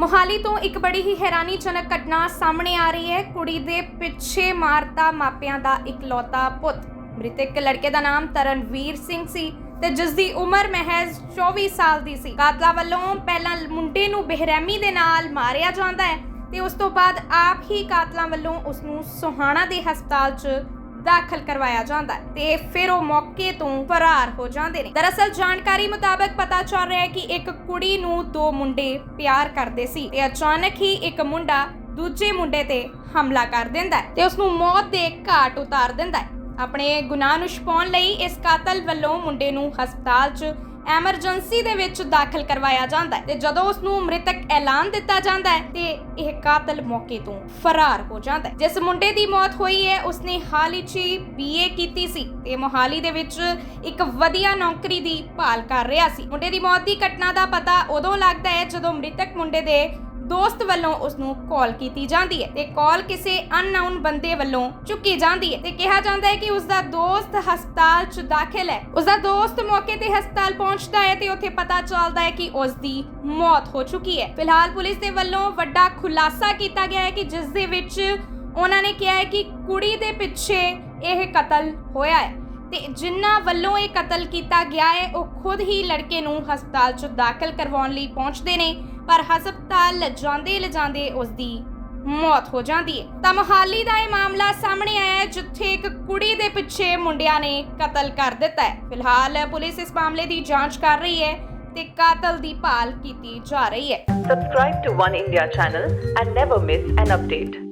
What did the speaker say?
ਮੋਹਾਲੀ ਤੋਂ ਇੱਕ ਬੜੀ ਹੀ ਹੈਰਾਨੀਜਨਕ ਘਟਨਾ ਸਾਹਮਣੇ ਆ ਰਹੀ ਹੈ। ਕੁੜੀ ਦੇ ਪਿੱਛੇ ਮਾਰਤਾ ਮਾਪਿਆਂ ਦਾ ਇਕਲੌਤਾ ਪੁੱਤ। ਮ੍ਰਿਤਕ ਲੜਕੇ ਦਾ ਨਾਮ ਤਰਨਵੀਰ ਸਿੰਘ ਸੀ ਤੇ ਜਿਸ ਦੀ ਉਮਰ ਮਹਿਜ਼ 24 ਸਾਲ ਦੀ ਸੀ। ਕਾਤਲਾ ਵੱਲੋਂ ਪਹਿਲਾਂ ਮੁੰਡੇ ਨੂੰ ਬੇਰਹਿਮੀ ਦੇ ਨਾਲ ਮਾਰਿਆ ਜਾਂਦਾ ਹੈ ਤੇ ਉਸ ਤੋਂ ਬਾਅਦ ਆਪ ਹੀ ਕਾਤਲਾਂ ਵੱਲੋਂ ਉਸ ਨੂੰ ਸੋਹਾਣਾ ਦੇ ਹਸਪਤਾਲ 'ਚ ਦਾਖਲ ਕਰਵਾਇਆ ਜਾਂਦਾ ਹੈ ਤੇ ਫਿਰ ਉਹ ਮੌਕੇ ਤੋਂ ਫਰਾਰ ਹੋ ਜਾਂਦੇ ਨੇ। ਦਰਅਸਲ ਜਾਣਕਾਰੀ ਮੁਤਾਬਕ ਪਤਾ ਚੱਲ ਰਿਹਾ ਹੈ ਕਿ ਇੱਕ ਕੁੜੀ ਨੂੰ ਦੋ ਮੁੰਡੇ ਪਿਆਰ ਕਰਦੇ ਸੀ ਤੇ ਅਚਾਨਕ ਹੀ ਇੱਕ ਮੁੰਡਾ ਦੂਜੇ ਮੁੰਡੇ ਤੇ ਹਮਲਾ ਕਰ ਦਿੰਦਾ ਹੈ ਤੇ ਉਸ ਨੂੰ ਮੌਤ ਦੇ ਘਾਟ ਉਤਾਰ ਦਿੰਦਾ ਹੈ। ਆਪਣੇ ਗੁਨਾਹ ਨੂੰ ਛੁਪਾਉਣ ਲਈ ਇਸ ਕਾਤਲ ਵੱਲੋਂ ਮੁੰਡੇ ਨੂੰ ਹਸਪਤਾਲ 'ਚ ਐਮਰਜੈਂਸੀ ਦੇ ਵਿੱਚ ਦਾਖਲ ਕਰਵਾਇਆ ਜਾਂਦਾ ਹੈ ਤੇ ਜਦੋਂ ਉਸ ਨੂੰ ਮ੍ਰਿਤਕ ਐਲਾਨ ਦਿੱਤਾ ਜਾਂਦਾ ਹੈ ਤੇ ਇਹ ਕਾਤਲ ਮੌਕੇ ਤੋਂ ਫਰਾਰ ਹੋ ਜਾਂਦਾ ਹੈ। ਜਿਸ ਮੁੰਡੇ ਦੀ ਮੌਤ ਹੋਈ ਹੈ, ਉਸਨੇ ਹਾਲ ਹੀ 'ਚ ਬੀਏ ਕੀਤੀ ਸੀ ਤੇ ਮੋਹਾਲੀ ਦੇ ਵਿੱਚ ਇੱਕ ਵਧੀਆ ਨੌਕਰੀ ਦੀ ਭਾਲ ਕਰ ਰਿਹਾ ਸੀ। ਮੁੰਡੇ ਦੀ ਮੌਤ ਦੀ ਘਟਨਾ ਦਾ ਪਤਾ ਉਦੋਂ ਲੱਗਦਾ ਹੈ ਜਦੋਂ ਮ੍ਰਿਤਕ ਮੁੰਡੇ ਦੇ ਦੋਸਤ ਵੱਲੋਂ ਉਸ ਨੂੰ ਕਾਲ ਕੀਤੀ ਜਾਂਦੀ ਹੈ ਤੇ ਕਾਲ ਕਿਸੇ ਅਨਨੋਨ ਬੰਦੇ ਵੱਲੋਂ ਚੁੱਕੀ ਜਾਂਦੀ ਹੈ ਤੇ ਕਿਹਾ ਜਾਂਦਾ ਹੈ ਕਿ ਉਸ ਦਾ ਦੋਸਤ ਹਸਪਤਾਲ 'ਚ ਦਾਖਲ ਹੈ। ਉਸ ਦਾ ਦੋਸਤ ਮੌਕੇ ਤੇ ਹਸਪਤਾਲ ਪਹੁੰਚਦਾ ਹੈ ਤੇ ਉੱਥੇ ਪਤਾ ਚੱਲਦਾ ਹੈ ਕਿ ਉਸ ਦੀ ਮੌਤ ਹੋ ਚੁੱਕੀ ਹੈ। ਫਿਲਹਾਲ ਪੁਲਿਸ ਦੇ ਵੱਲੋਂ ਵੱਡਾ ਖੁਲਾਸਾ ਕੀਤਾ ਗਿਆ ਹੈ ਕਿ ਜਿਸ ਦੇ ਵਿੱਚ ਉਹਨਾਂ ਨੇ ਕਿਹਾ ਹੈ ਕਿ ਕੁੜੀ ਦੇ ਪਿੱਛੇ ਇਹ ਕਤਲ ਹੋਇਆ ਹੈ। ਤੇ ਜਿਨ੍ਹਾਂ ਵੱਲੋਂ ਇਹ ਕਤਲ ਕੀਤਾ ਗਿਆ ਹੈ, ਉਹ ਖੁਦ ਹੀ ਲੜਕੇ ਨੂੰ ਹਸਪਤਾਲ 'ਚ ਦਾਖਲ ਕਰਵਾਉਣ ਲਈ ਪਹੁੰਚਦੇ ਨੇ, ਪਰ ਹਸਪਤਾਲ ਲਿਜਾਂਦੇ ਲਿਜਾਂਦੇ ਉਸ ਦੀ ਮੌਤ ਹੋ ਜਾਂਦੀ ਹੈ। ਤਾਂ ਮੋਹਾਲੀ ਦਾ ਇਹ ਮਾਮਲਾ ਸਾਹਮਣੇ ਆਇਆ ਹੈ, ਜਿੱਥੇ ਇੱਕ ਕੁੜੀ ਦੇ ਪਿੱਛੇ ਮੁੰਡਿਆਂ ਨੇ ਕਤਲ ਕਰ ਦਿੱਤਾ ਹੈ। ਫਿਲਹਾਲ ਪੁਲਿਸ ਇਸ ਮਾਮਲੇ ਦੀ ਜਾਂਚ ਕਰ ਰਹੀ ਹੈ ਤੇ ਕਾਤਲ ਦੀ ਭਾਲ ਕੀਤੀ ਜਾ ਰਹੀ ਹੈ। Subscribe to One India channel and never miss an update.